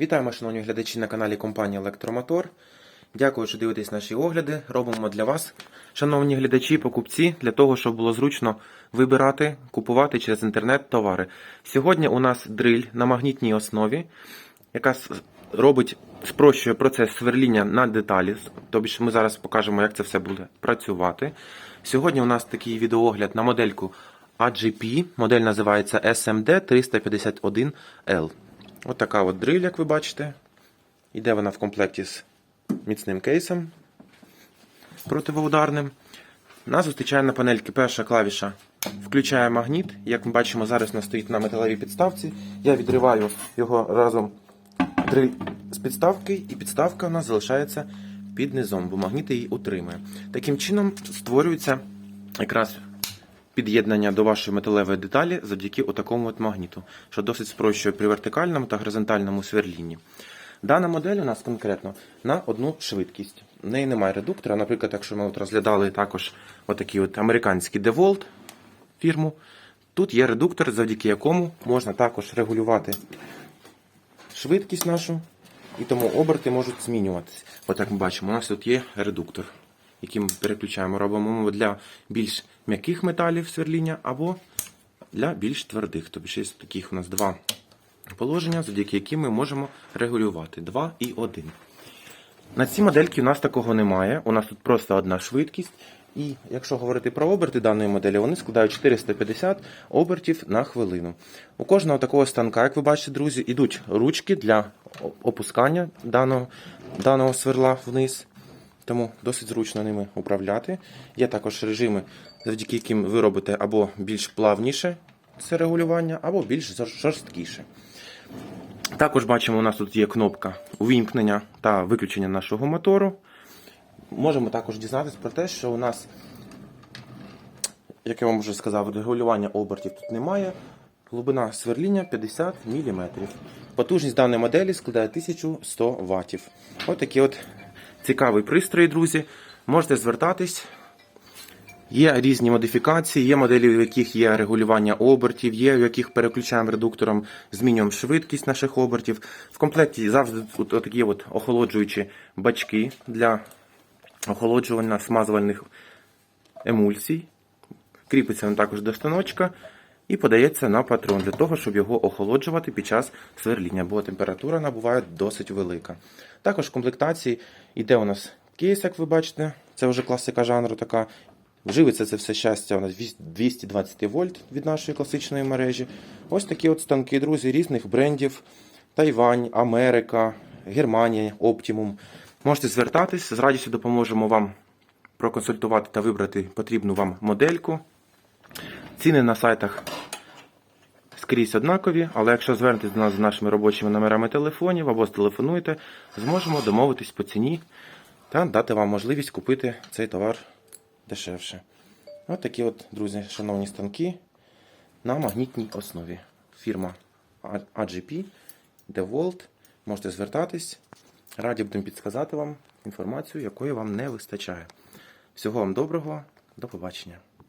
Вітаємо, шановні глядачі на каналі компанії Електромотор. Дякую, що дивитесь наші огляди. Робимо для вас, шановні глядачі, покупці, для того, щоб було зручно вибирати, купувати через інтернет товари. Сьогодні у нас дриль на магнітній основі, яка робить, спрощує процес сверління на деталі. Тобто ми зараз покажемо, як це все буде працювати. Сьогодні у нас такий відеоогляд на модельку AGP. Модель називається SMD351L. Отака от, дриль, як ви бачите. Іде вона в комплекті з міцним кейсом противоударним. Нас зустрічає на панельки. перша клавіша включає магніт. Як ми бачимо, зараз вона стоїть на металевій підставці. Я відриваю його разом дриль з підставки, і підставка у нас залишається під низом, бо магніт її утримує. Таким чином створюється якраз під'єднання до вашої металевої деталі завдяки отакому от магніту, що досить спрощує при вертикальному та горизонтальному сверлінні. Дана модель у нас конкретно на одну швидкість. В неї немає редуктора. Наприклад, якщо ми от розглядали також отакий от американський DeWalt фірму, тут є редуктор, завдяки якому можна також регулювати швидкість нашу, і тому оберти можуть змінюватися. От як ми бачимо, у нас тут є редуктор, який ми переключаємо. Робимо для більш м'яких металів сверління або для більш твердих. Тобто є таких у нас два положення, завдяки яким ми можемо регулювати 2 і 1. На цій модельці у нас такого немає. У нас тут просто одна швидкість. І якщо говорити про оберти даної моделі, вони складають 450 обертів на хвилину. У кожного такого станка, як ви бачите, друзі, йдуть ручки для опускання даного, даного сверла вниз. Тому досить зручно ними управляти. Є також режими, завдяки яким ви робите або більш плавніше це регулювання, або більш жорсткіше. Також бачимо, у нас тут є кнопка увімкнення та виключення нашого мотору. Можемо також дізнатися про те, що у нас, як я вам вже сказав, регулювання обертів тут немає. Глибина сверління 50 мм. Потужність даної моделі складає 1100 Вт. Ось такі от цікавий пристрої, друзі. Можете звертатись. Є різні модифікації, є моделі, в яких є регулювання обертів, є в яких переключаємо редуктором, змінюємо швидкість наших обертів. В комплекті завжди от такі от охолоджуючі бачки для охолоджування смазувальних емульсій. Кріпиться він також до станочка і подається на патрон для того, щоб його охолоджувати під час сверління, бо температура набуває досить велика. Також в комплектації йде у нас кейс, як ви бачите, це вже класика жанру така. Вживиться це все щастя у нас 220 вольт від нашої класичної мережі. Ось такі от станки, друзі, різних брендів: Тайвань, Америка, Германія, Optimum. Можете звертатись, з радістю допоможемо вам проконсультувати та вибрати потрібну вам модельку. Ціни на сайтах скрізь однакові, але якщо звернетесь до нас з нашими робочими номерами телефонів або зтелефонуєте, зможемо домовитись по ціні та дати вам можливість купити цей товар дешевше. Ось такі от, друзі, шановні станки на магнітній основі. Фірма AGP, DeWalt. Можете звертатись. Раді будемо підсказати вам інформацію, якої вам не вистачає. Всього вам доброго, до побачення.